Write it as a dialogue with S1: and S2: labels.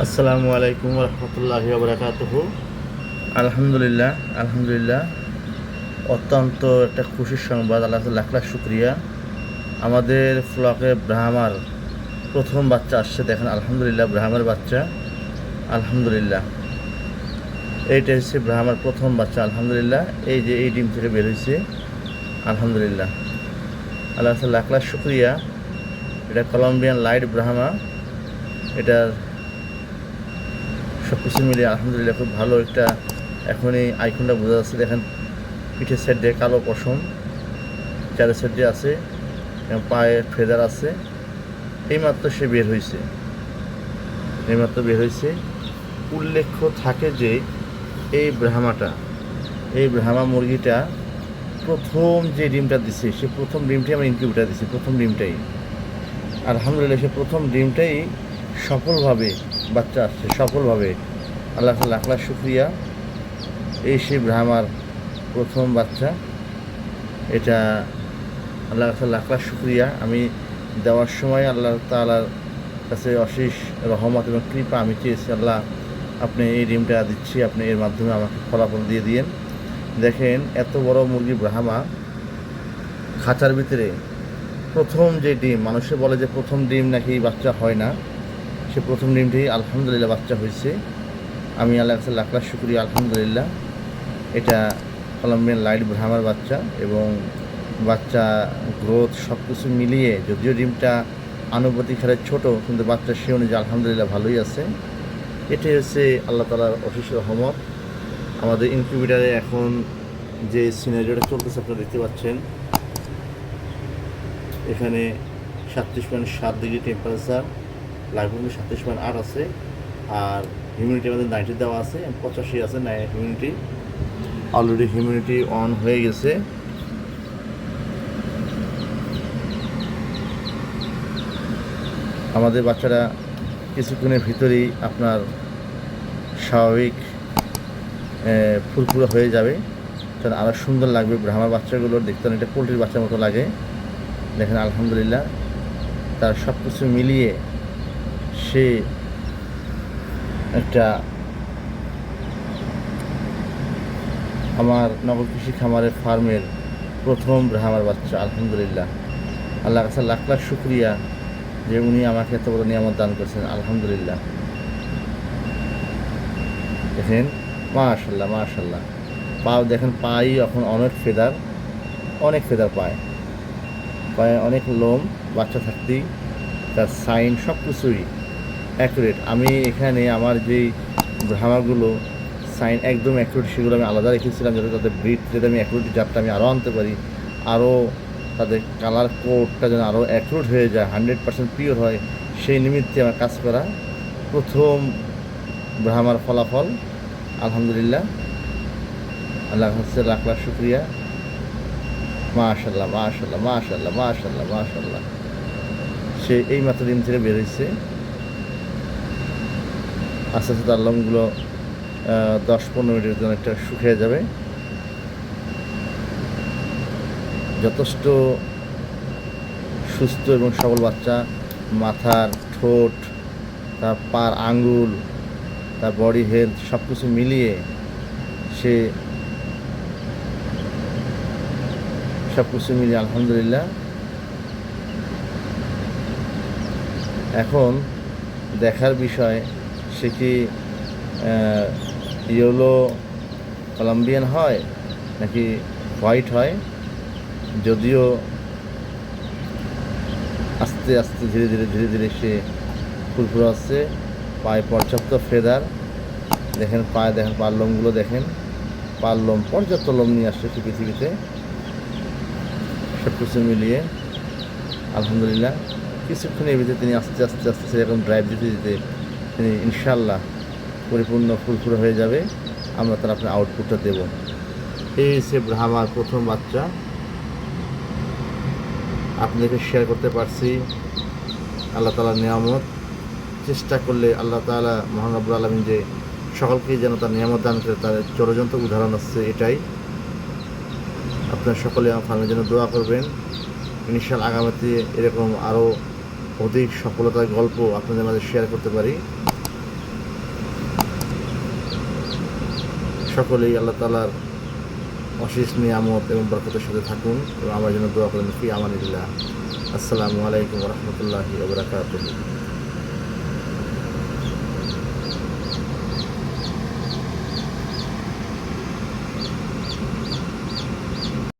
S1: আসসালামু আলাইকুম রহমতুল্লাহি বারাকাতুহু। আলহামদুলিল্লাহ আলহামদুলিল্লাহ। অত্যন্ত একটা খুশির সংবাদ, আল্লাহ লাখ লাখ শুক্রিয়া। আমাদের ফ্লকে ব্রাহ্মার প্রথম বাচ্চা আসছে, দেখেন, আলহামদুলিল্লাহ, ব্রাহ্মার বাচ্চা। আলহামদুলিল্লাহ। এইটা হচ্ছে ব্রাহ্মার প্রথম বাচ্চা, আলহামদুলিল্লাহ। এই যে এই ডিম থেকে বের হয়েছে, আলহামদুলিল্লাহ। আল্লাহ লাখ লাখ শুক্রিয়া। এটা কলম্বিয়ান লাইট ব্রাহ্মা। এটার সব কিছু মিলিয়ে আলহামদুলিল্লাহ খুব ভালো একটা এখনই আইকনটা বোঝা যাচ্ছে, দেখেন পিঠের সাইড দিয়ে কালো পশম চারের সাইড দিয়ে আছে পায়ে ফেদার আছে, এইমাত্র সে বের হয়েছে এইমাত্র বের হয়েছে উল্লেখ্য থাকে যে এই ব্রাহ্মাটা, এই ব্রাহ্মা মুরগিটা প্রথম যে ডিমটা দিছে, সে প্রথম ডিমটাই আমরা ইনকিউবেটার দিছি, প্রথম ডিমটাই। আলহামদুলিল্লাহ সে প্রথম ডিমটাই সফলভাবে বাচ্চা আসছে সফলভাবে। আল্লাহ লাখ লাখ শুক্রিয়া। এই সেই ব্রাহ্মার প্রথম বাচ্চা। এটা আল্লাহ লাখ লাখ শুক্রিয়া। আমি দেওয়ার সময় আল্লাহ তাআলার কাছে অশেষ রহমত এবং কৃপা আমি চেয়েছি, আল্লাহ আপনি এই ডিমটা দিচ্ছি, আপনি এর মাধ্যমে আমাকে ফলাফল দিয়ে দিয়েন। দেখেন, এত বড় মুরগি ব্রাহ্মা খাঁচার ভিতরে প্রথম যে ডিম, মানুষে বলে যে প্রথম ডিম নাকি বাচ্চা হয় না। সে প্রথম ডিমটি আলহামদুলিল্লাহ বাচ্চা হয়েছে। আমি আল্লাহ কাছে লাখ লাখ শুক্রিয়া, আলহামদুলিল্লাহ। এটা কলম্বিয়ান লাইট ব্রাহ্মার বাচ্চা এবং বাচ্চা গ্রোথ সব কিছু মিলিয়ে যদিও ডিমটা আনুপাতিক হারে ছোট, কিন্তু বাচ্চা সে অনুযায়ী আলহামদুলিল্লাহ ভালোই আছে। এটাই হচ্ছে আল্লাহ তালার অশেষ রহমত। আমাদের ইনকিউবেটারে এখন যে সিনারিওটা চলতেছে, আপনারা দেখতে পাচ্ছেন। এখানে সাতত্রিশ পয়েন্ট সাত ডিগ্রি টেম্পারেচার লাইভ সাতত্রিশ পয়েন্ট আট আছে, আর হিউমিডিটি আমাদের নাইনটি দেওয়া আছে, পঁচাশি আছে হিউমিডিটি অলরেডি হিউমিডিটি অন হয়ে গেছে। আমাদের বাচ্চারা কিছুক্ষণের ভিতরেই আপনার স্বাভাবিক ফুরফুরে হয়ে যাবে। তাহলে আরও সুন্দর লাগবে ব্রাহ্মার বাচ্চাগুলো, দেখতে অনেকটা পোলট্রির বাচ্চার মতো লাগে। দেখেন, আলহামদুলিল্লাহ। তার সব কিছু মিলিয়ে সে একটা আমার নগর কৃষি খামারের ফার্মের প্রথম ব্রাহ্মার বাচ্চা, আলহামদুলিল্লাহ। আল্লাহ কাছে লাখ লাখ শুক্রিয়া যে উনি আমাকে এত বড় নিয়ামত দান করেছেন, আলহামদুলিল্লাহ। দেখেন মাশাল্লাহ মাশাল্লাহ পা দেখেন, পাই এখন অনেক ফেদার অনেক ফেদার পায়। পায়ে অনেক লোম, বাচ্চা থাকতেই তার সাইন সব কিছুই অ্যাকুরেট আমি এখানে আমার যেই ব্রাহ্মাগুলো সাইন একদম অ্যাকুরেট সেগুলো আমি আলাদা রেখেছিলাম যাতে তাদের ব্রিড যাতে আমি অ্যাকুরেট জাতটা আমি আরও আনতে পারি। আরও তাদের কালার কোডটা যেন আরও অ্যাকুরেট হয়ে যায় হান্ড্রেড পার্সেন্ট পিওর হয়, সেই নিমিত্তে আমার কাজ করা প্রথম ব্রাহ্মার ফলাফল। আলহামদুলিল্লাহ। আল্লাহ হচ্ছে লাখ লাখ শুক্রিয়া। মাশাল্লাহ মাশাল্লাহ মাশাল্লাহ মাশাল্লাহ মাশাল্লাহ সে এই মাত্র দিন থেকে বেরোইছে আস্তে আস্তে তার লোমগুলো দশ পনেরো মিনিটের জন্য একটা শুকিয়ে যাবে। যথেষ্ট সুস্থ এবং সবল বাচ্চা। মাথার ঠোঁট, তার পার আঙ্গুল, তার বডি হেলথ সব কিছু মিলিয়ে সে সব কিছু মিলিয়ে আলহামদুলিল্লাহ। এখন দেখার বিষয় সে কি ইয়েলো কলম্বিয়ান হয় নাকি হোয়াইট হয়? যদিও আস্তে আস্তে ধীরে ধীরে ধীরে ধীরে সে ফুরফুরে আসছে, পায়ে পর্যাপ্ত ফেদার দেখেন পায়ে দেখেন পার লোমগুলো দেখেন পার লোম, পর্যাপ্ত লোম নিয়ে আসছে সে পৃথিবীতে। সব কিছু মিলিয়ে, আলহামদুলিল্লাহ, কিছুক্ষণের ভিতরে তিনি আস্তে আস্তে আস্তে সেরকম ড্রাইভ দিতে দিতে ইনশাল্লাহ পরিপূর্ণ ফুলফুল হয়ে যাবে, আমরা তার আপনার আউটপুটটা দেব। এই সে ব্রাহ্মার প্রথম বাচ্চা। আপনাদেরকে শেয়ার করতে পারছি। আল্লাহ তালার নিয়ামত। চেষ্টা করলে আল্লাহ তালা মহানবুল আলমিন যে সকলকেই যেন তার নিয়ামত দান করে, তার চরযন্ত্র উদাহরণ আসছে এটাই। আপনার সকলে আমার ফার্মের জন্য দোয়া করবেন। ইনশাল আগামীতে এরকম আরও অধিক সফলতার গল্প আপনাদের মাঝে শেয়ার করতে পারি। সকলেই আল্লাহ তালার অশেষ নিয়ামত এবং বরকতের সাথে থাকুন এবং আমার জন্য দোয়া করেন ফি আমানিল্লাহ আসসালামু আলাইকুম রহমতুল্লাহি ওবরাকাতুহ